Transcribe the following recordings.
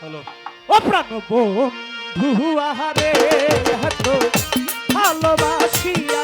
Hello. ও প্রাণ বন্ধু আহারে এত ভালোবাসিয়া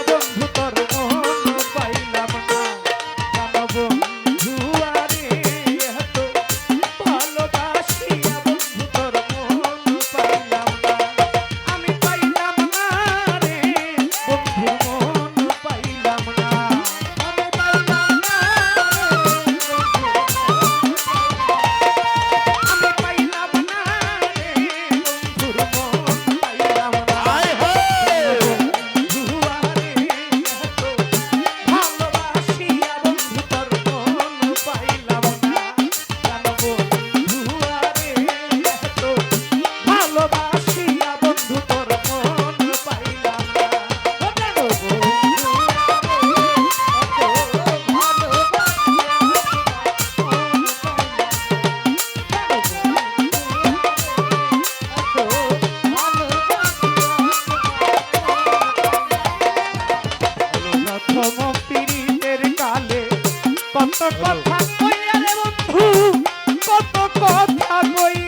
কত কথা কইয়া রে কত কথা কইয়া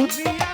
Good.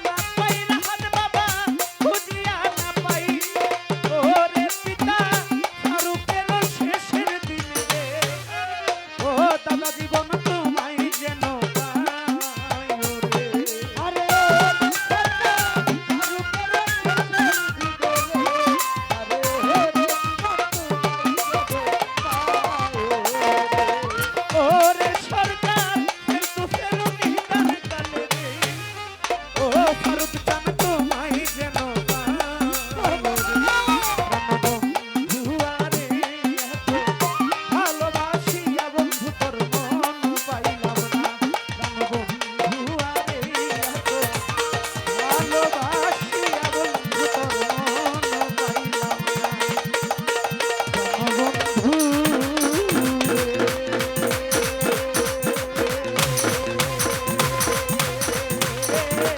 yeah.